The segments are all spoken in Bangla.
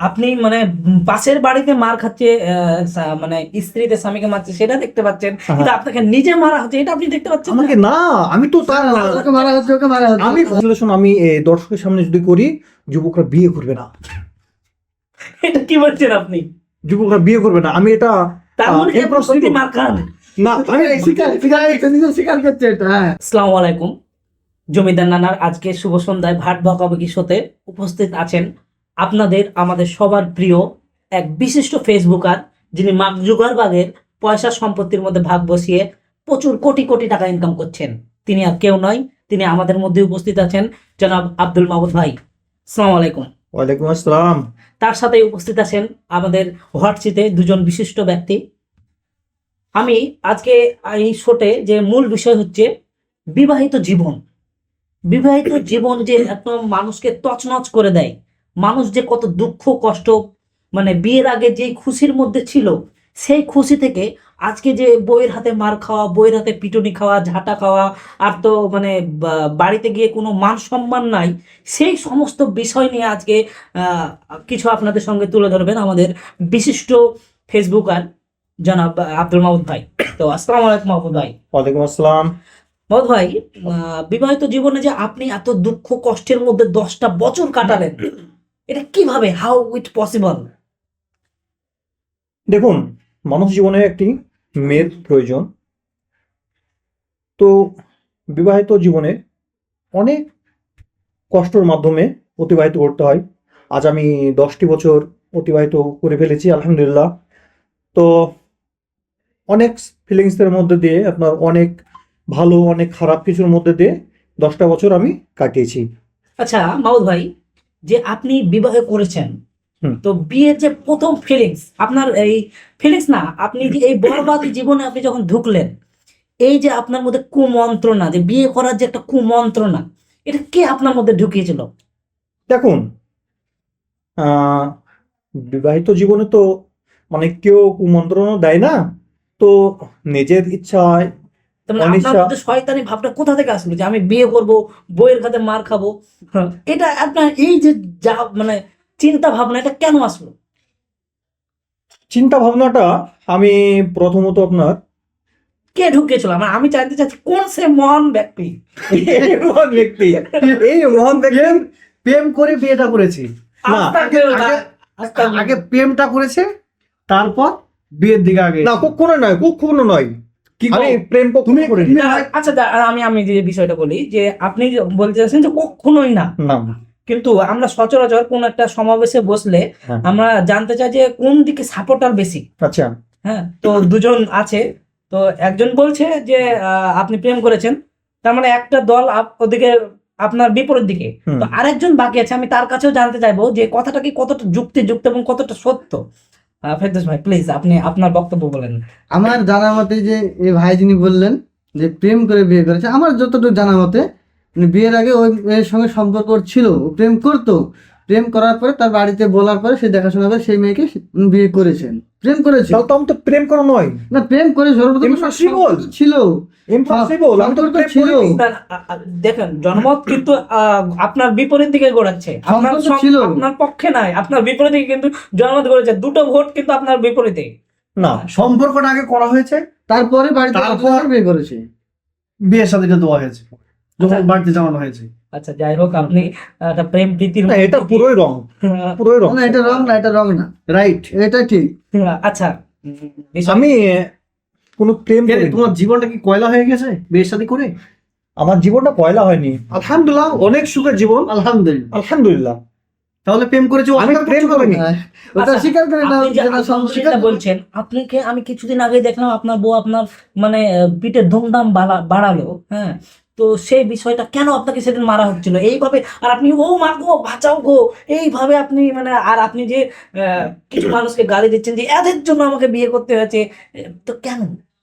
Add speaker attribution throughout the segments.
Speaker 1: আপনি মানে পাশের বাড়িতে মার খাচ্ছে আহ, মানে স্ত্রীতে স্বামীকে মারছে সেটা দেখতে পাচ্ছেন। কিন্তু আপনাকে নিজে মারা হচ্ছে এটা আপনি দেখতে পাচ্ছেন
Speaker 2: আমাকে না? আমি তো তার
Speaker 3: মারা হচ্ছে ওকে মারা হচ্ছে।
Speaker 2: আমি বিশ্লেষণ আমি দর্শকের সামনে যদি করি যুবকরা বিয়ে করবে না।
Speaker 1: এটা কি বলছেন আপনি?
Speaker 2: যুবকরা বিয়ে করবে না। আমি এটা
Speaker 1: তার মানে
Speaker 2: এই
Speaker 1: আপনি
Speaker 2: প্রশ্ন
Speaker 1: সত্যি মার খান।
Speaker 2: না আমি
Speaker 3: স্বীকার স্বীকার এটা নিজে স্বীকার করছে এটা হ্যাঁ।
Speaker 1: আসসালামু আলাইকুম। জমিদার নানার আজকে শুভ সন্ধ্যায় ভাট বকাবকি শোতে উপস্থিত আছেন। আপনাদের আমাদের সবার প্রিয় এক বিশিষ্ট ফেসবুকার যিনি মাকজুগার বাগের পয়সা সম্পত্তির মধ্যে ভাগ বসিয়ে প্রচুর কোটি কোটি টাকা ইনকাম করছেন। তিনি আর কেউ নয় তিনি আমাদের মধ্যে উপস্থিত আছেন জনাব আব্দুল মাহমুদ ভাই। আসসালামু আলাইকুম।
Speaker 2: ওয়ালাইকুম আসসালাম।
Speaker 1: তার সাথে উপস্থিত আছেন আমাদের হোয়াটসঅ্যাপে দুজন বিশিষ্ট ব্যক্তি। আমি আজকে এই শোটে যে মূল বিষয় হচ্ছে বিবাহিত জীবন। বিবাহিত জীবন যে একদম মানুষকে তছনছ করে দেয় মানুষ যে কত দুঃখ কষ্ট মানে বিয়ের আগে যে খুশির মধ্যে ছিল সেই খুশি থেকে আজকে যে বইয়ের হাতে মার খাওয়া বইয়ের হাতে পিটুনি খাওয়া ঝাঁটা খাওয়া আর তো মানে বাড়িতে গিয়ে কোনো মান সম্মান নাই সেই সমস্ত বিষয় নিয়ে আজকে কিছু আপনাদের সঙ্গে তুলে ধরবেন আমাদের বিশিষ্ট ফেসবুকার জনাব আব্দুল মাহমুদ ভাই। তো আসসালামু আলাইকুম মাহমুদ ভাই।
Speaker 2: ওয়ালাইকুম আসসালাম।
Speaker 1: মাহমুদ ভাই আহ, বিবাহিত জীবনে যে আপনি এত দুঃখ কষ্টের মধ্যে দশটা বছর কাটালেন এটা কীভাবে? হাউ ইট পসিবল
Speaker 2: দেখুন মানুষ জীবনে একটি মেয়ের প্রয়োজন। তো বিবাহিত জীবনে অনেক কষ্টের মাধ্যমে অতিবাহিত করতে হয়। আজ আমি দশটি বছর অতিবাহিত করে ফেলেছি আলহামদুলিল্লাহ। তো অনেক ফিলিংসের মধ্যে দিয়ে আপনার অনেক ভালো অনেক খারাপ কিছুর মধ্যে দিয়ে দশটা বছর আমি কাটিয়েছি।
Speaker 1: আচ্ছা মাহমুদ ভাই যে আপনি বিবাহ করেছেন। তো বিয়ের যে প্রথম ফিলিংস আপনার এই ফিলিংস না আপনি যে এই বরবাদ জীবনে আপনি যখন ঢুকলেন এই যে আপনার মধ্যে কুমন্ত্রণা যে বিয়ে করার যে একটা কুমন্ত্রণা এটা কে আপনার মধ্যে ঢুকিয়েছিল
Speaker 2: দেখুন আহ, বিবাহিত জীবনে তো মানে কেউ কুমন্ত্রণও দেয় না তো নিজের ইচ্ছায়
Speaker 1: শয়তানি ভাবটা কোথা থেকে আসলো যে আমি বিয়ে করব বইয়ের কাছে মার খাব? হ্যাঁ, এটা আপনার এই যে যা মানে চিন্তা ভাবনা এটা কেন আসলো?
Speaker 2: চিন্তা ভাবনাটা আমি প্রথমত আপনার
Speaker 1: কে ঢুকিয়েছিল? মানে আমি জানতে চাচ্ছি কোন সে মহান ব্যক্তি?
Speaker 2: এই মহান ব্যক্তি। এই মহান ব্যক্তি
Speaker 3: প্রেম করে বিয়েটা করেছি। আগে প্রেমটা। করেছে তারপর বিয়ের দিকে আগে
Speaker 2: না কখনো নয় কখনো নয়? আমি প্রেম
Speaker 3: তুমি-
Speaker 1: আচ্ছা আমি আমি যে বিষয়টা বলি যে আপনি বলতে চাচ্ছেন যে কখনোই না। কিন্তু আমরা সচরাচর কোন একটা সমাবেশে বসলে
Speaker 2: হ্যাঁ।
Speaker 1: আমরা জানতে চাই যে কোন দিকে সাপোর্টার বেশি।
Speaker 2: আচ্ছা।
Speaker 1: হ্যাঁ তো দুজন আছে। তো একজন বলছে যে আহ, আপনি প্রেম করেছেন। তার মানে একটা দল আপ- ওদিকে আপনার বিপরীত দিকে। তো আরেকজন বাকি আছে আমি তার কাছেও জানতে চাইব যে কথাটা কি কতটা যুক্তিযুক্ত এবং কতটা সত্য। ফেরদৌস ভাই প্লিজ আপনি আপনার বক্তব্য বলেন।
Speaker 3: আমার জানা মতে যে এই ভাই যিনি বললেন যে, প্রেম করে বিয়ে করেছে, আমার যতটুকু জানা মতে মানে বিয়ের আগে ওই মেয়ের সঙ্গে সম্পর্ক ছিল প্রেম করতো প্রেম করার পরে তার বাড়িতে বলার পরে সে দেখাশোনা করে সেই মেয়েকে বিয়ে করেছেন। প্রেম করেছে।
Speaker 2: তো আমি তো প্রেম করা নয়।
Speaker 3: না প্রেম করে সর্বপ্রথম. সম্পর্ক ছিল।
Speaker 2: ইম্পসিবল আমি তো প্রেম
Speaker 3: ছিল।
Speaker 1: দেখেন জনমত কিন্তু আপনার বিপরীত দিকে গড়াচ্ছে। আপনার
Speaker 3: ছিল।
Speaker 1: আপনার পক্ষে নাই আপনার বিপরীত দিকে কিন্তু জনমত গড়েছে দুটো ভোট কিন্তু আপনার বিপরীতে।
Speaker 2: না
Speaker 4: সম্পর্কটা আগে করা হয়েছে।
Speaker 3: তারপরে বাড়িতে
Speaker 4: তারপর-
Speaker 3: বিয়ে করেছে।
Speaker 4: বিয়ের সাথে দেওয়া হয়েছে। যখন
Speaker 1: আচ্ছা।
Speaker 4: বাড়িতে জানানো হয়েছে।
Speaker 1: আচ্ছা যাই হোক আপনি একটা প্রেম প্রীতির
Speaker 2: এটা পুরোই রং। পুরোই রং।
Speaker 3: না এটা রং না এটা রং না।
Speaker 4: রাইট
Speaker 3: এটা ঠিক।
Speaker 1: আচ্ছা
Speaker 2: আমি কোনো প্রেম।
Speaker 4: তোমার জীবনটা কি কয়লা হয়ে গেছে? বিয়ের সাথে করে?
Speaker 2: আমার জীবনটা পয়লা হয়নি।
Speaker 4: আলহামদুলিল্লাহ অনেক সুখের জীবন।
Speaker 3: আলহামদুলিল্লাহ।
Speaker 2: আলহামদুলিল্লাহ।
Speaker 4: তাহলে প্রেম করেছ
Speaker 2: আমি প্রেম করিনি।
Speaker 3: হ্যাঁ, ওটা
Speaker 1: আচ্ছা,
Speaker 3: স্বীকার করে
Speaker 1: যে
Speaker 3: যেটা
Speaker 1: বলছেন আপনাকে আমি কিছুদিন আগে দেখলাম আপনার বউ আপনার মানে পিঠের ধুমধাম বাড়া- বাড়ালো হ্যাঁ? তো সেই বিষয়টা কেন আপনাকে সেদিন মারা হচ্ছিল? এইভাবে আর আপনি ও মা গো বাঁচাও গো। এইভাবে আপনি মানে আর আপনি যে কিছু মানুষকে গালি দিচ্ছেন যে এদের জন্য আমাকে বিয়ে করতে হয়েছে। তো কেন?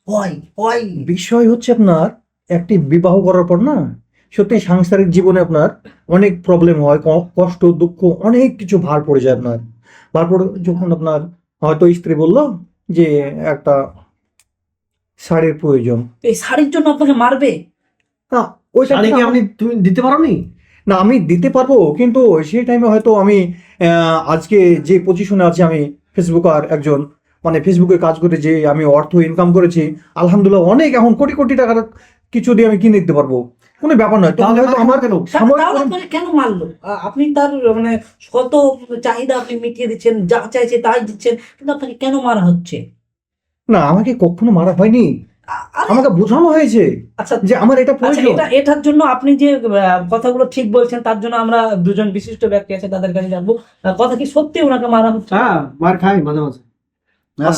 Speaker 1: হয় হয়
Speaker 2: বিষয় হচ্ছে আপনার একটি বিবাহ করার পর না সত্যি সাংসারিক জীবনে আপনার অনেক প্রবলেম হয় কষ্ট দুঃখ অনেক কিছু ভার পড়ে যায় আপনার। ভার পড়ে যখন আপনার হয়তো স্ত্রী বলল যে একটা শাড়ির প্রয়োজন।
Speaker 1: এই শাড়ির জন্য আপনাকে মারবে?
Speaker 2: না ওইটা
Speaker 4: শাড়ি কি আপনি তুমি দিতে পারোনি?
Speaker 2: না আমি দিতে পারব কিন্তু সেই টাইমে হয়তো আমি আজকে যে পজিশনে আছি আমি ফেসবুকার একজন মানে ফেসবুকে কাজ করে যে আমি অর্থ ইনকাম করেছি আলহামদুলিল্লাহ অনেক এখন কোটি কোটি টাকার কিছু দিয়ে আমি কিনে দিতে পারব। কোনো ব্যাপার নয়।
Speaker 4: তাহলে
Speaker 2: হয়তো
Speaker 4: আমার কেন?
Speaker 2: কোনো-
Speaker 1: মারলো? আপনি তার মানে শত চাহিদা আপনি মিটিয়ে দিচ্ছেন যা চাইছে তাই দিচ্ছেন কিন্তু আপনাকে কেন মারা হচ্ছে?
Speaker 2: না আমাকে কখনো মারা হয়নি।
Speaker 1: আরে,
Speaker 2: আমাকে বোঝানো হয়েছে
Speaker 1: আচ্ছা
Speaker 2: যে আমার এটা
Speaker 1: আচ্ছা
Speaker 2: প্রয়োজন।
Speaker 1: এটা এটার জন্য আপনি যে কথাগুলো ঠিক বলছেন তার জন্য আমরা দুজন বিশিষ্ট ব্যক্তি আছে তাদের কাছে জানব। কথা কি সত্যি ওনাকে মারা হচ্ছে?
Speaker 4: হ্যাঁ মার খাই মাঝে মাঝে।
Speaker 3: হ্যাঁ,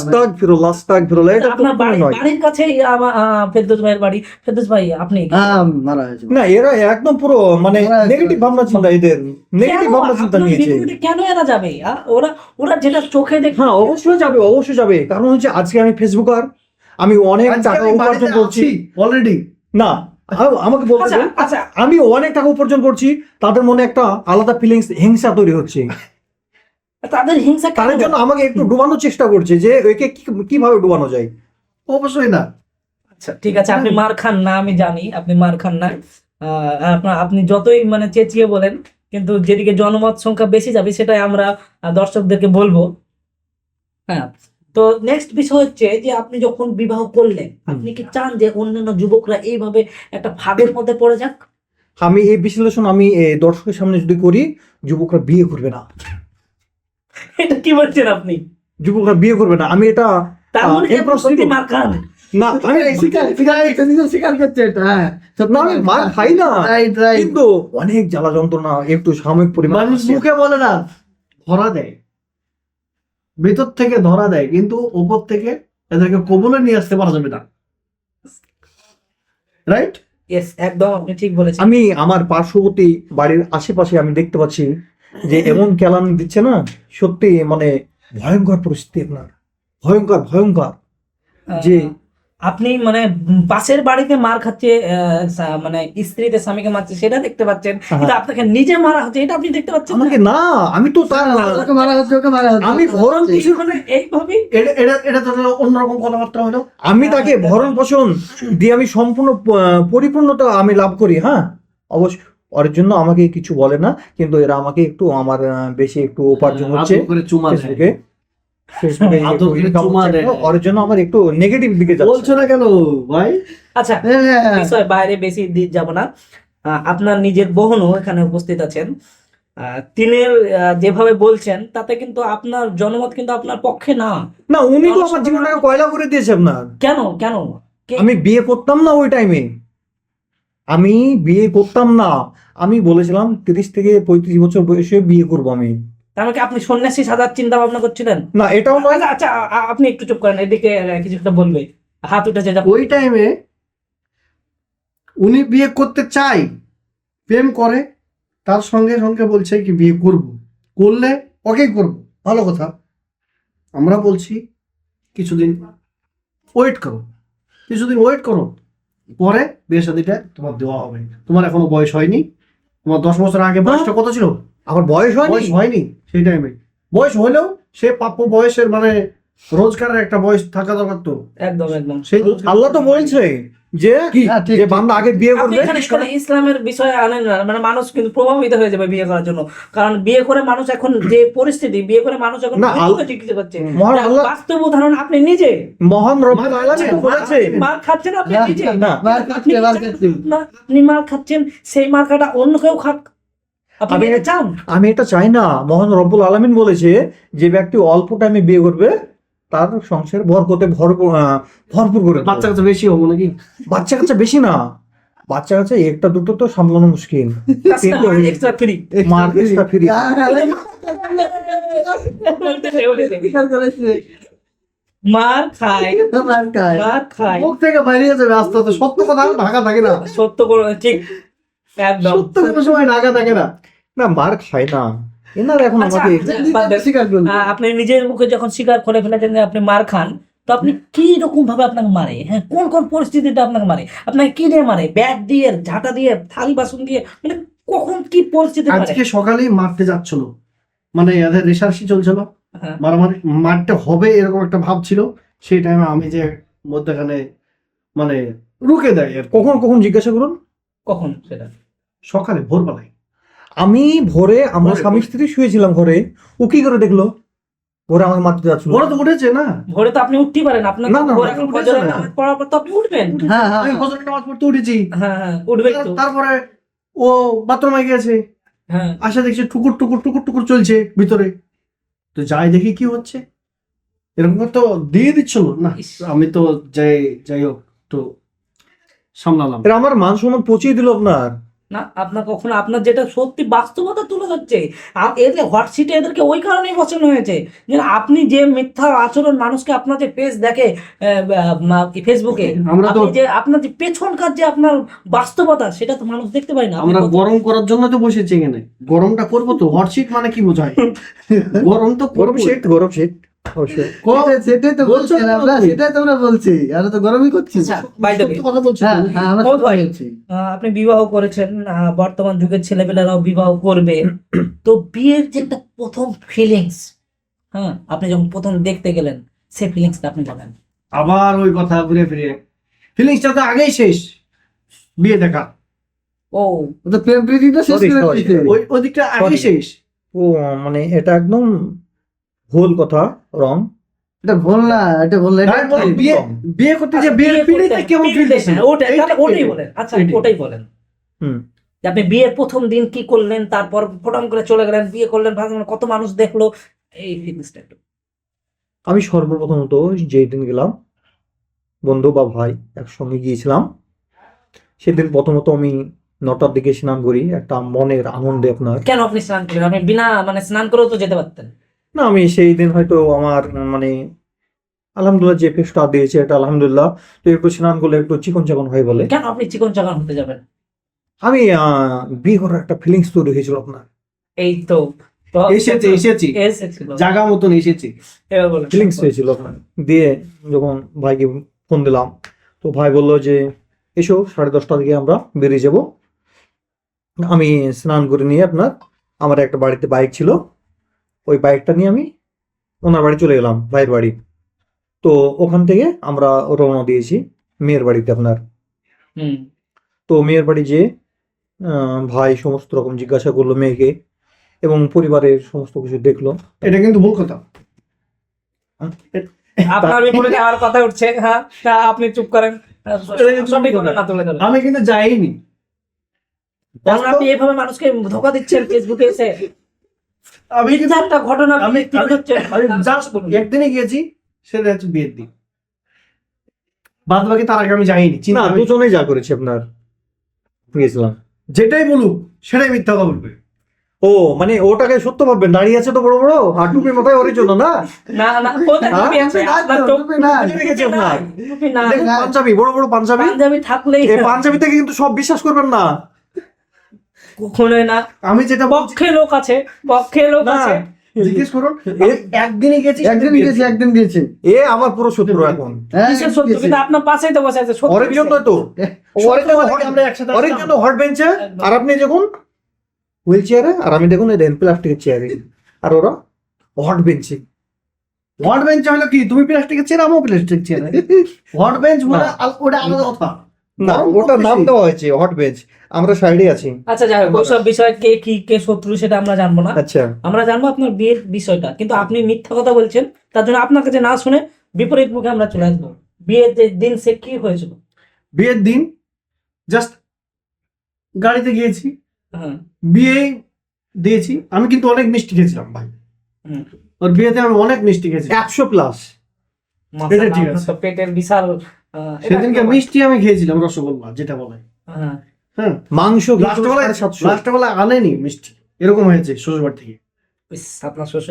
Speaker 3: হ্যাঁ
Speaker 2: একদম পুরো মানে নেগেটিভ ভাবনা চিন্তা এদের। নেগেটিভ
Speaker 1: কেন?
Speaker 2: ভাবনা চিন্তা নিয়েছে।
Speaker 1: কেন এরা যাবে? ওরা ওরা যেটা চোখে দেখে
Speaker 2: হ্যাঁ অবশ্যই যাবে অবশ্যই যাবে। কারণ হচ্ছে আজকে আমি ফেসবুকার আমি অনেক টাকা উপার্জন করছি।
Speaker 4: অলরেডি
Speaker 2: না আমাকে বলতে
Speaker 1: আচ্ছা আচ্ছা।
Speaker 2: আমি অনেক টাকা উপার্জন করছি তাদের মনে একটা আলাদা ফিলিংস হিংসা তৈরি হচ্ছে।
Speaker 1: তাদের হিংসা
Speaker 2: তাদের জন্য আমাকে একটু ডুবানোর চেষ্টা করছে যে একে কীভাবে ডুবানো যায়।
Speaker 4: অবশ্যই না।
Speaker 1: আচ্ছা ঠিক আছে আপনি মার খান না আমি জানি আপনি মার খান না। আপনি যতই মানে চেঁচিয়ে বলেন কিন্তু যেদিকে জনমত সংখ্যা বেশি যাবে সেটাই আমরা দর্শকদেরকে বলব। হ্যাঁ। তো নেক্সট বিষয় হচ্ছে যে আপনি যখন বিবাহ করলেন আপনি কি চান যে অন্যান্য যুবকরা এইভাবে একটা ফাঁকের মধ্যে পড়ে যাক?
Speaker 2: আমি এই বিশ্লেষণ আমি দর্শকের সামনে যদি করি যুবকরা বিয়ে করবে না।
Speaker 1: এটা কি বলছেন আপনি?
Speaker 2: যুবকরা বিয়ে করবে না। আমি এটা
Speaker 1: মানে
Speaker 2: না আমি
Speaker 3: স্বীকার স্বীকার এটা নিজে করছে এটা হ্যাঁ।
Speaker 2: না আমি মার খাই না। কিন্তু অনেক জ্বালা যন্ত্রণা একটু সাময়িক পরিমাণ
Speaker 4: মানুষ মুখে বলে না ধরা দেয়। ভেতর থেকে ধরা দেয় কিন্তু ওপর থেকে এদেরকে কবলে নিয়ে আসতে পারা যাবে না। রাইট
Speaker 1: ইয়েস একদম আপনি ঠিক বলেছেন।
Speaker 2: আমি আমার পার্শ্ববর্তী বাড়ির আশেপাশে আমি দেখতে পাচ্ছি যে এমন কেলান দিচ্ছে না সত্যি মানে ভয়ঙ্কর পরিস্থিতি আপনার। ভয়ঙ্কর ভয়ঙ্কর। যে
Speaker 1: আপনি মানে পাশের বাড়িতে মার খাচ্ছে আহ, মানে স্ত্রীতে স্বামীকে মারছে সেটা দেখতে পাচ্ছেন।
Speaker 2: হ্যাঁ।
Speaker 1: কিন্তু আপনাকে নিজে মারা হচ্ছে এটা আপনি দেখতে পাচ্ছেন না?
Speaker 2: আমাকে না আমি তো তার
Speaker 3: ওকে মারা হচ্ছে ওকে মারা হচ্ছে।
Speaker 2: আমি ভরণ
Speaker 1: কিছু মানে এইভাবে
Speaker 4: এটা এটা এটা তো অন্যরকম কথাবার্তা হলো।
Speaker 2: আমি তাকে ভরণ পোষণ দিয়ে আমি সম্পূর্ণ পরিপূর্ণতা আমি লাভ করি হ্যাঁ? অবশ্য ওর জন্য আমাকে কিছু বলে না কিন্তু এরা আমাকে একটু আমার বেশি একটু উপার্জন হচ্ছে
Speaker 4: করে চুমা
Speaker 2: ফেসবুকে। ওর জন্য আমার একটু নেগেটিভ দিকে
Speaker 4: বলছো
Speaker 2: যাচ্ছে
Speaker 4: না কেন ভাই?
Speaker 1: আচ্ছা
Speaker 3: হ্যাঁ, হ্যাঁ।
Speaker 1: বিষয় বাইরে বেশি যাব না। আপনার নিজের বোনও এখানে উপস্থিত আছেন। আহ, তিনি যেভাবে বলছেন তাতে কিন্তু আপনার জনমত কিন্তু আপনার পক্ষে না।
Speaker 2: না উনি তো আমার জীবনটাকে কয়লা করে দিয়েছে আপনার।
Speaker 1: কেন কেন?
Speaker 2: আমি বিয়ে করতাম না ওই টাইমে আমি বিয়ে করতাম না। আমি বলেছিলাম তিরিশ থেকে পঁয়ত্রিশ বছর বয়সে বিয়ে করব আমি।
Speaker 1: তার মানে কি আপনি সন্ন্যাসী সাজার চিন্তা ভাবনা করছিলেন?
Speaker 2: না এটাও নয়।
Speaker 1: আচ্ছা আচ্ছা আপনি একটু চুপ করেন এদিকে কিছু একটা বলবে। হাত উঠেছে
Speaker 4: ওই টাইমে উনি বিয়ে করতে চাই প্রেম করে তার সঙ্গে সঙ্গে বলছে কি বিয়ে করব। করলে ওকেই করব। ভালো কথা। আমরা বলছি কিছুদিন ওয়েট করো। কিছুদিন ওয়েট করো। পরে বিয়ে শাদিটা তোমার দেওয়া হবে। তোমার এখনও বয়স হয়নি। তোমার দশ বছর আগে বয়সটা কত ছিল?
Speaker 2: আমার বয়স হয়নি?
Speaker 4: বয়স হয়নি সেই টাইমে বয়স হলেও সে প্রাপ্য বয়সের মানে রোজগারের একটা বয়স থাকা দরকার তো।
Speaker 1: একদম একদম।
Speaker 4: সেই
Speaker 2: আল্লাহ তো বলছে যে যে বান্দা আগে বিয়ে করবে।
Speaker 1: ইসলামের বিষয়ে আনেন না মানে মানুষ কিন্তু প্রভাবিত হয়ে যাবে বিয়ে করার জন্য। কারণ বিয়ে করে মানুষ এখন যে পরিস্থিতি বিয়ে করে মানুষ এখন
Speaker 2: না,
Speaker 1: চিকিৎসা করছে
Speaker 2: মহান আল্লাহ
Speaker 1: বাস্তব উদাহরণ আপনি নিজে।
Speaker 2: মহান রব্বুল আলামিন বলেছে।
Speaker 1: মার খাচ্ছেন আপনি নিজে।
Speaker 2: না
Speaker 3: মার খাচ্ছে, মার খাচ্ছে।
Speaker 1: না, আপনি মার খাচ্ছেন সেই মার খাটা অন্য কেউ খাক আপনি
Speaker 2: আমি-
Speaker 1: এটা চান?
Speaker 2: আমি এটা চাই না। মহান রব্বুল আলামিন বলেছে যে ব্যক্তি অল্প টাইমে বিয়ে করবে তার সংসার বরকতে ভরপুর ভরপুর করে
Speaker 4: বাচ্চা কাচ্চা বেশি হব নাকি?
Speaker 2: বাচ্চা কাচ্চা বেশি না। বাচ্চা কাচ্চা একটা দুটো তো সামলানো মুশকিল।
Speaker 1: মার খায়।
Speaker 3: মার খায়।
Speaker 1: মার খায়।
Speaker 4: মুখ থেকে বাইরে যাবে আস্তে আস্তে। সত্য কথা ঢাকা থাকে না।
Speaker 1: সত্য করে ঠিক। একদম।
Speaker 4: সত্য কোনো সময় ঢাকা থাকে না।
Speaker 2: না মার খায় না। এনার এখন
Speaker 1: আচ্ছা,
Speaker 2: আমাকে
Speaker 3: করল।
Speaker 1: আহ, আপনি নিজের মুখে যখন স্বীকার করে ফেলেছেন যে আপনি মার খান তো আপনি কি রকম ভাবে আপনাকে মারে? হ্যাঁ কোন কোন পরিস্থিতিতে আপনাকে মারে? আপনাকে কি দিয়ে মারে? ব্যাট দিয়ে ঝাঁটা দিয়ে থালি বাসন দিয়ে? মানে কখন কি পরিস্থিতি
Speaker 4: আজকে সকালেই মারতে যাচ্ছিল। মানে এদের রেশারেশি চলছিল।
Speaker 1: হ্যাঁ।
Speaker 4: মারামারি মারতে হবে এরকম একটা ভাব ছিল। সেই টাইমে আমি যে মধ্যখানে মানে রুকে দেয়।
Speaker 2: কখন কখন জিজ্ঞাসা করুন?
Speaker 1: কখন? সেটা।
Speaker 4: সকালে ভোরবেলায়।
Speaker 2: আমি ভোরে আমরা
Speaker 4: ভোরে,
Speaker 2: স্বামী স্ত্রী শুয়েছিলাম ঘরে। ও কি করে দেখল? ভোরে আমাকে মারতে যাচ্ছিল
Speaker 4: বড় তো উঠেছে না।
Speaker 1: ভোরে তো আপনি উঠতে পারেন। আপনার
Speaker 2: না, না,
Speaker 1: ভোরে এখন ফজরের নামাজ পড়ার পর তো আপনি উঠবেন।
Speaker 3: হ্যাঁ হ্যাঁ।
Speaker 4: আমি ফজরের নামাজ পড়তে উঠেছি।
Speaker 1: হ্যাঁ হ্যাঁ উঠবেন তো।
Speaker 4: তারপরে ও বাথরুমে গেছে
Speaker 1: হ্যাঁ।
Speaker 4: আসা দেখছি টুকুর টুকুর টুকুর টুকুর চলছে ভিতরে। তো যাই দেখি কি হচ্ছে। এরকম তো দিয়ে দিচ্ছিল। না আমি তো যাই যাই হোক তো সামলালাম।
Speaker 2: আমার মান সম্মান পচিয়ে দিল আপনার।
Speaker 1: না আপনার কখনো আপনার যেটা সত্যি বাস্তবতা তুলে ধরছে এদের হোয়াটসঅ্যাপে এদেরকে ওই কারণেই বসানো হয়েছে যে আপনি যে মিথ্যা আচরণ মানুষকে আপনার যে পেজ দেখে ফেসবুকে
Speaker 4: আমরা তো
Speaker 1: যে আপনার যে পেছনকার যে আপনার বাস্তবতা সেটা তো মানুষ দেখতে পায় না
Speaker 4: আমরা গরম করার জন্য তো বসেছি এখানে। গরমটা করব তো হটশিট মানে কি বোঝায়? গরম তো
Speaker 2: গরম
Speaker 4: করব
Speaker 2: শীত গরম শীত।
Speaker 1: আচ্ছা,
Speaker 3: হ্যাঁ হ্যাঁ
Speaker 1: আপনি বিবাহ করেছেন বর্তমান যুগের ছেলেপেলেরাও বিবাহ করবে। তো বিয়ের যে একটা প্রথম ফিলিংস হ্যাঁ আপনি যখন প্রথম দেখতে গেলেন সে ফিলিংসটা আপনি বলেন।
Speaker 4: আবার ওই কথা ঘুরে ফিরে। ফিলিংসটা তো আগেই শেষ বিয়ে দেখা।
Speaker 1: ও।
Speaker 3: তো প্রেম প্রীতি তো শেষ করে
Speaker 4: ওই ওই দিকটা আগেই শেষ।
Speaker 2: ও মানে এটা একদম ভুল কথা রং
Speaker 3: এটা ভুল না এটা ভুল না
Speaker 4: বিয়ে বিয়ে করতে যে
Speaker 1: বিয়ে
Speaker 4: পিড়িতে কেমন ফিল
Speaker 1: হ্যাঁ, ওটাই তাহলে ওটাই বলেন আচ্ছা ওটাই বলেন।
Speaker 2: হুম।
Speaker 1: আপনি বিয়ের প্রথম দিন কি করলেন তারপর ফোটাম করে চলে গেলেন বিয়ে করলেন ভাবলেন কত মানুষ দেখল এই ফিলিংসটা একটু।
Speaker 2: আমি সর্বপ্রথমত যেই দিন গেলাম বন্ধু বা ভাই একসঙ্গে গিয়েছিলাম সেদিন প্রথমত আমি নটার দিকে স্নান করি একটা মনের আনন্দে আপনার।
Speaker 1: কেন আপনি স্নান করলেন আপনি বিনা মানে স্নান করেও তো যেতে পারতেন।
Speaker 2: না আমি সেই দিন হয়তো আমার মানে আলহামদুলিল্লাহ যে পেশটা দিয়েছে এটা আলহামদুলিল্লাহ। তো একটু স্নান করলে একটু চিকন চাকন হয় বলে।
Speaker 1: কেন আপনি চিকন চাকন হতে যাবেন?
Speaker 2: আমি বিয়ে করার একটা ফিলিংস তৈরি হয়েছিল আপনার।
Speaker 1: এই তো
Speaker 4: এসেছে এসেছি। জাগা মতন এসেছি।
Speaker 2: ফিলিংস হয়েছিল আপনার। দিয়ে যখন ভাইকে ফোন দিলাম তো ভাই বলল যে এসো সাড়ে দশটার দিকে আমরা বেরিয়ে যাব। আমি স্নান করে নিয়ে আপনার আমার একটা বাড়িতে বাইক ছিল। ওই বাইকটা নিয়ে আমি ওনার বাড়ি চলে গেলাম ভাইয়ের বাড়ি। তো ওখান থেকে আমরা রওনা দিয়েছি মেয়ের বাড়িতে আপনার।
Speaker 1: হুম।
Speaker 2: তো মেয়ের বাড়ি যে ভাই সমস্ত রকম জিজ্ঞাসা করল মেয়েকে এবং পরিবারের সমস্ত কিছু দেখল।
Speaker 4: এটা কিন্তু ভুল কথা।
Speaker 1: আপনার বিপরীতে আমার কথা উঠছে হ্যাঁ? আপনি চুপ করেন।
Speaker 4: আমি কিন্তু যাইনি।
Speaker 1: আপনি এইভাবে মানুষকে ধোকা দিচ্ছেন ফেসবুকে এসে?
Speaker 4: আমি কিন্তু
Speaker 1: একটা ঘটনা
Speaker 4: আমি- জাস্ট একদিনই গিয়েছি সেটা হচ্ছে বিয়ের দিন। বাদ বাকি তার আগে আমি যাইনি
Speaker 2: না দুজনেই যা করেছি আপনার গিয়েছিলাম।
Speaker 4: যেটাই বলুক সেটাই মিথ্যা কথা বলবে।
Speaker 2: ও মানে ওটাকে সত্য ভাববেন দাঁড়িয়ে আছে তো বড় বড়? আর টুপি মাথায় ওরই জন্য না?
Speaker 1: না
Speaker 2: হ্যাঁ? পাঞ্জাবি বড় বড় পাঞ্জাবি।
Speaker 1: পাঞ্জাবি থাকলেই
Speaker 2: পাঞ্জাবি থেকে কিন্তু সব বিশ্বাস করবেন না।
Speaker 1: কখনোই না।
Speaker 4: আমি যেটা
Speaker 1: পক্ষে লোক আছে পক্ষে লোক আছে।
Speaker 4: জিজ্ঞেস করুন। একদিনই গেছি
Speaker 3: একদিন দিয়েছি একদিন দিয়েছি
Speaker 2: এ আমার পুরো শত্রু এখন।
Speaker 3: হ্যাঁ
Speaker 1: কিসের সত্য কিন্তু আপনার পাশেই তো বসে আছে সত্য
Speaker 2: জন্য তো। জন্য
Speaker 4: আমরা একসাথে আসলাম।
Speaker 2: জন্য হট বেঞ্চে আর আপনি দেখুন হুইল চেয়ারে আর আমি দেখুন এই প্লাস্টিকের চেয়ারে আর ওরা হট বেঞ্চে
Speaker 4: হট বেঞ্চ হলো কি? তুমি প্লাস্টিকের চেয়ার আমিও প্লাস্টিক চেয়ার হট বেঞ্চ। ওটা আলাদা কথা।
Speaker 2: না ওটা নাম দেওয়া হয়েছে হট বেঞ্চ আমরা সাইডে আছি।
Speaker 1: আচ্ছা যাই হোক ওইসব বিষয়ে কে কি কে শত্রু সেটা আমরা জানব না।
Speaker 2: আচ্ছা।
Speaker 1: আমরা জানব আপনার বিয়ের বিষয়টা কিন্তু আপনি মিথ্যা কথা বলছেন তার জন্য আপনার কাছে না শুনে বিপরীত মুখে আমরা চলে আসব। বিয়ের দিন সে কি হয়েছিল?
Speaker 4: বিয়ের দিন জাস্ট গাড়িতে গিয়েছি
Speaker 1: হ্যাঁ।
Speaker 4: বিয়ে দিয়েছি আমি কিন্তু অনেক মিষ্টি খেয়েছিলাম ভাই।
Speaker 1: হুম।
Speaker 4: ওর বিয়েতে আমি অনেক মিষ্টি খেয়েছি।
Speaker 2: একশো প্লাস
Speaker 4: ঠিক আছে।
Speaker 1: পেটের বিশাল
Speaker 4: সেদিনকে মিষ্টি আমি খেয়েছিলাম রসগোল্লা যেটা বলে।
Speaker 1: হ্যাঁ।
Speaker 4: হ্যাঁ
Speaker 2: মাংস
Speaker 4: আনেনি মিষ্টি। এরকম হয়েছে শ্বশুরবাড়ি থেকে।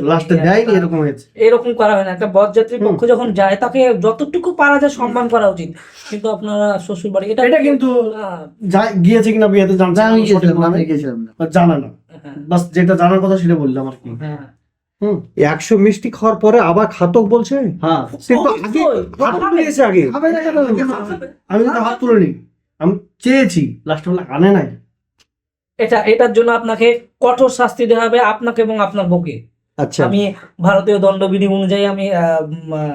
Speaker 4: লাস্টে দেয়নি এরকম হয়েছে।
Speaker 1: এরকম করা হয় না। একটা বরযাত্রী
Speaker 4: হুম।
Speaker 1: পক্ষ যখন যায় তাকে যতটুকু পারা যায় সম্মান করা উচিত। কিন্তু আপনারা শ্বশুর বাড়ি এটা
Speaker 4: এটা কিন্তু গিয়েছে কিনা বিয়েতে জানছি
Speaker 3: না,
Speaker 4: না,
Speaker 3: না, না
Speaker 4: জানা না।
Speaker 1: হ্যাঁ,
Speaker 4: বাস যেটা জানার কথা সেটা বললাম আর কি।
Speaker 1: হ্যাঁ।
Speaker 4: হুম।
Speaker 2: একশো মিষ্টি খাওয়ার পরে আবার খাতক বলছে?
Speaker 4: হ্যাঁ।
Speaker 2: কিন্তু আগে আগে?
Speaker 4: আমি হাত চেয়েছি লাস্ট বেলা আনে নাই।
Speaker 1: এটা এটার জন্য আপনাকে কঠোর শাস্তি দেওয়া হবে আপনাকে এবং আপনার বউকে।
Speaker 2: আচ্ছা।
Speaker 1: আমি ভারতীয় দণ্ডবিধি অনুযায়ী আমি আহ,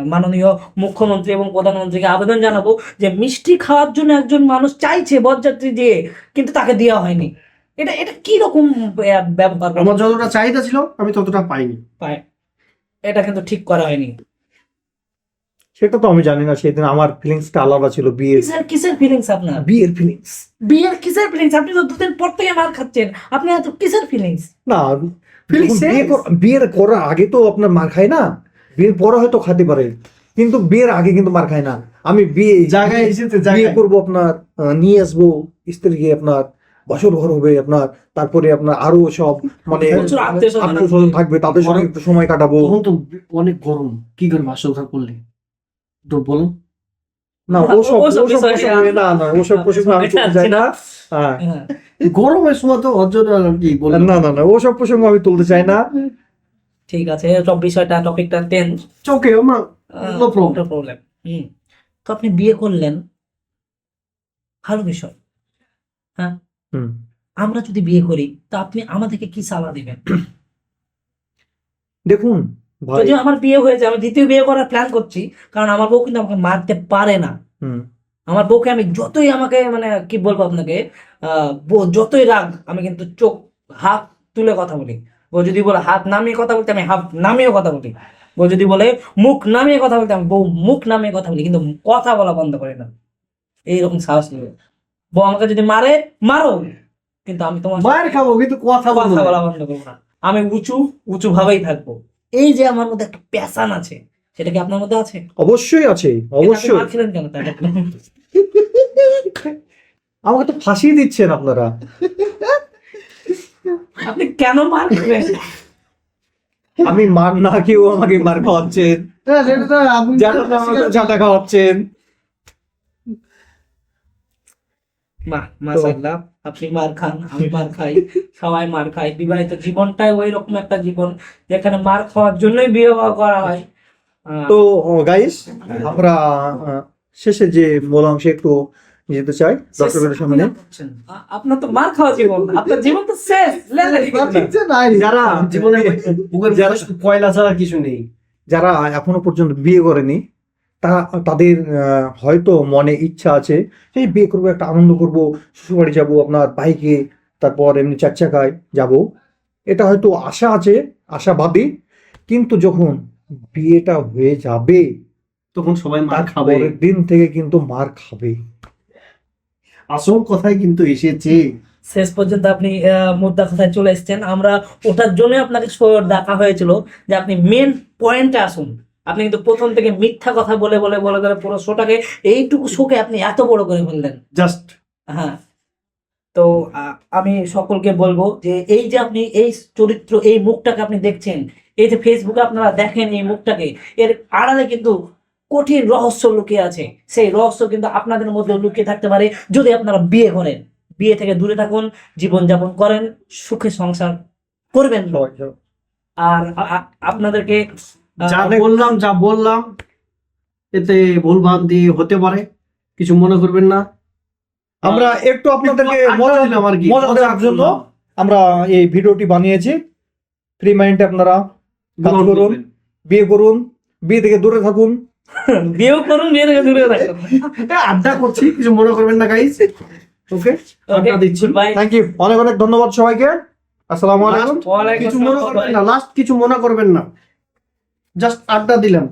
Speaker 1: মাননীয় মুখ্যমন্ত্রী এবং প্রধানমন্ত্রীকে আবেদন জানাব যে মিষ্টি খাওয়ার জন্য একজন মানুষ চাইছে বরযাত্রী দিয়ে কিন্তু তাকে দেওয়া হয়নি। এটা এটা কি রকম ব্যবহার?
Speaker 4: আমার যতটা চাহিদা ছিল আমি ততটা পাইনি।
Speaker 1: পায়। এটা কিন্তু ঠিক করা হয়নি।
Speaker 2: সেটা তো আমি জানি না সেদিন আমার ফিলিংসটা আলাদা ছিল বিয়ের।
Speaker 1: কিসের কিসের ফিলিংস আপনার?
Speaker 2: বিয়ের ফিলিংস
Speaker 1: বিয়ের কিসের ফিলিংস আপনি তো দুদিন পর থেকে মার খাচ্ছেন। আপনি এত কিসের ফিলিংস
Speaker 2: না কর- বিয়ের করার আগে তো আপনার মার খায় না। বিয়ের পরে হয়তো খেতে পারে। কিন্তু বিয়ের আগে কিন্তু মার খায় না। আমি বিয়ে
Speaker 4: জায়গায় এসেছে
Speaker 2: বিয়ে
Speaker 4: জায়গায়
Speaker 2: করব আপনার আহ, নিয়ে আসব স্ত্রীকে আপনার। ঘর হবে আপনার তারপরে আপনার আরও সব মানে থাকবে তাদের সঙ্গে একটু সময় কাটাবো।
Speaker 4: তখন তো অনেক গরম কি করে ভাষ্য ঘর করলে তো বলো।
Speaker 2: না
Speaker 1: হ্যাঁ,
Speaker 2: ওসব না না ওসব প্রসঙ্গে আমি তুলতে চাই না। হ্যাঁ।
Speaker 1: হ্যাঁ।
Speaker 4: গরমের সময় তো অর্জন কি বলব
Speaker 2: না না না ওসব প্রসঙ্গ আমি তুলতে চাই না।
Speaker 1: ঠিক আছে সব বিষয়টা টপিকটা টেন
Speaker 4: চোখে No
Speaker 1: প্রবলেম হুম। তো আপনি বিয়ে করলেন ভালো বিষয়।
Speaker 2: হুম
Speaker 1: আমরা যদি বিয়ে করি তা আপনি আমাদেরকে কি সালা দিবেন?
Speaker 2: দেখুন
Speaker 1: যদি আমার বিয়ে হয়ে যায় আমি দ্বিতীয় বিয়ে করার প্ল্যান করছি কারণ আমার বউ কিন্তু আমাকে মারতে পারে না। আমার বউকে আমি যতই আমাকে মানে কি বলব আপনাকে যতই রাগ আমি কিন্তু চোখ হাত তুলে কথা বলি। ও যদি বলে হাত নামিয়ে কথা বলতে আমি হাত নামিয়ে কথা বলি। ও যদি বলে মুখ নামিয়ে কথা বলতে আমি বউ মুখ নামিয়ে কথা বলি কিন্তু কথা বলা বন্ধ করে না এইরকম সাহস নেবে বউ আমাকে যদি মারে মারো। কিন্তু আমি তোমার
Speaker 4: মায়ের খাব কিন্তু কথা
Speaker 1: কথা বলা বন্ধ করব না। আমি উঁচু উঁচু ভাবেই থাকব। এই যে আমার মধ্যে একটা প্যাশান আছে সেটা কি আপনার মধ্যে আছে?
Speaker 2: অবশ্যই আছে অবশ্যই।
Speaker 1: মারছিলেন কেন তাহলে?
Speaker 2: আমাকে তো ফাঁসিয়ে দিচ্ছেন আপনারা।
Speaker 1: আপনি কেন মারবেন
Speaker 2: আমি মার না কেউ আমাকে মার খাওয়াচ্ছেন। জাটা খাওয়াচ্ছেন।
Speaker 1: মাশাআল্লাহ। আপনি মার খান আমি মার খাই সবাই মার খাই বিবাহিত জীবনটাই ওই রকম একটা জীবন যেখানে মার খাওয়ার জন্যই বিয়ে করা হয়।
Speaker 2: তো গাইস আমরা শেষে যে মূল অংশে একটু যেতে চাই সামনে।
Speaker 1: আপনার তো মার খাওয়া জীবন আপনার জীবন তো শেষ
Speaker 3: নাই।
Speaker 2: যারা
Speaker 4: জীবনে
Speaker 2: যারা
Speaker 4: কয়লা ছাড়া কিছু নেই।
Speaker 2: যারা এখনও পর্যন্ত বিয়ে করেনি তা তাদের হয়তো মনে ইচ্ছা আছে সেই বিয়ে করব একটা আনন্দ করব শ্বশুরবাড়ি যাব আপনার বাইকে তারপর এমনি চার চাকায় যাব। এটা হয়তো আশা আছে আশাবাদী কিন্তু যখন বিয়েটা হয়ে যাবে
Speaker 4: তখন সবাই মার খাবে।
Speaker 2: পরের দিন থেকে কিন্তু মার খাবে।
Speaker 4: আসল কথায় কিন্তু এসেছে।
Speaker 1: শেষ পর্যন্ত আপনি আহ, মুদ্রা কথায় চলে এসেছেন। আমরা ওটার জন্য আপনাকে ডাকা হয়েছিল যে আপনি মেন পয়েন্টে আসুন। আপনি কিন্তু প্রথম থেকে মিথ্যা কথা বলে বলে বলে বলে পুরো শোটাকে এইটুকু শোকে আপনি এত বড় করে ফেললেন
Speaker 4: জাস্ট।
Speaker 1: হ্যাঁ। তো আমি সকলকে বলব যে এই যে আপনি এই চরিত্র এই মুখটাকে আপনি দেখছেন এই যে ফেসবুকে আপনারা দেখেন এই মুখটাকে এর আড়ালে কিন্তু কঠিন রহস্য লুকিয়ে আছে। সেই রহস্য কিন্তু আপনাদের মধ্যে লুকিয়ে থাকতে পারে যদি আপনারা বিয়ে করেন। বিয়ে থেকে দূরে থাকুন জীবনযাপন করেন সুখে সংসার করবেন। আর আপনাদেরকে
Speaker 4: যা বললাম যা বললাম এতে ভুল ভ্রান্তি হতে পারে কিছু মনে করবেন না।
Speaker 2: আমরা একটু আপনাদেরকে মজা
Speaker 4: দিলাম আর কি
Speaker 2: মজা দেওয়ার জন্য আমরা এই ভিডিওটি বানিয়েছি। ফ্রি মাইন্ডে আপনারা কাজ করুন বিয়ে করুন বিয়ে থেকে দূরে থাকুন।
Speaker 1: বিয়েও করুন বিয়ে থেকে দূরে থাকুন।
Speaker 4: আড্ডা করছি কিছু মনে করবেন না গাইস ওকে আড্ডা দিচ্ছি।
Speaker 1: বাই
Speaker 2: থ্যাংক ইউ অনেক অনেক ধন্যবাদ সবাইকে। আসসালামু আলাইকুম।
Speaker 4: কিছু মনে করবেন না লাস্ট কিছু মনে করবেন না। জাস্ট আড্ডা দিলাম।